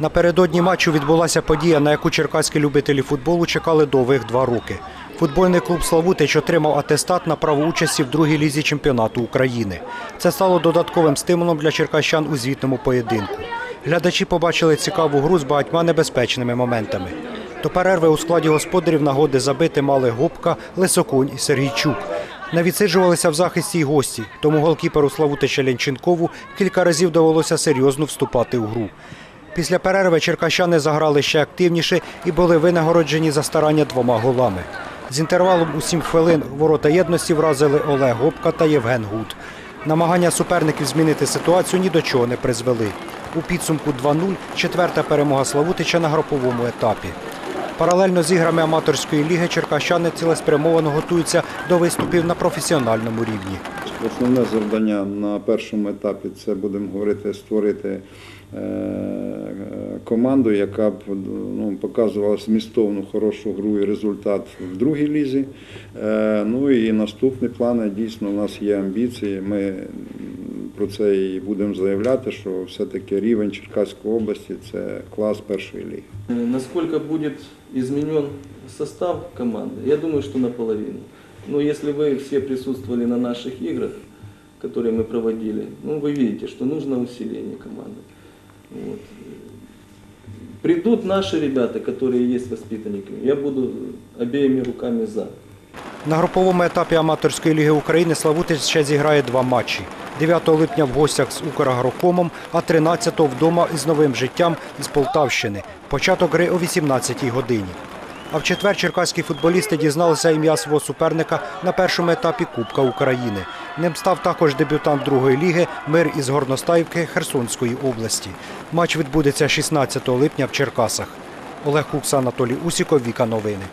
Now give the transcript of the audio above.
Напередодні матчу відбулася подія, на яку черкаські любителі футболу чекали довгих два роки. Футбольний клуб Славутич отримав атестат на право участі в другій лізі чемпіонату України. Це стало додатковим стимулом для черкащан у звітному поєдинку. Глядачі побачили цікаву гру з багатьма небезпечними моментами. До перерви у складі господарів нагоди забити мали Гопка, Лисокунь і Сергійчук. Не відсиджувалися в захисті й гості, тому голкіперу Славутича Лянченкову кілька разів довелося серйозно вступати у гру. Після перерви черкащани заграли ще активніше і були винагороджені за старання двома голами. З інтервалом у сім хвилин ворота єдності вразили Олег Гопка та Євген Гуд. Намагання суперників змінити ситуацію ні до чого не призвели. У підсумку 2-0 четверта перемога Славутича на груповому етапі. Паралельно з іграми аматорської ліги черкащани цілеспрямовано готуються до виступів на професіональному рівні. Основне завдання на першому етапі це будемо говорити створити е, команду, яка б ну, показувала змістовну хорошу гру і результат в другій лізі. Е, Ну і наступні плани дійсно у нас є амбіції. Ми про це і будемо заявляти, що все-таки рівень Черкаської області це клас першої ліги. Насколько будет изменен состав команды? Я думаю, что наполовину. Но если вы все присутствовали на наших играх, которые мы проводили, ну вы видите, что нужно усиление команды. Вот. Придут наши ребята, которые есть воспитанниками. Я буду обеими руками за. На груповому етапі аматорської ліги України Славутич ще зіграє два матчі. 9 липня в гостях з Украгрокомом, а 13-го вдома із новим життям із Полтавщини. Початок гри о 18-й годині. А в четвер черкаські футболісти дізналися ім'я свого суперника на першому етапі Кубка України. Ним став також дебютант другої ліги Мир із Горностаївки Херсонської області. Матч відбудеться 16 липня в Черкасах. Олег Кукса, Анатолій Усіков, Віка Новини.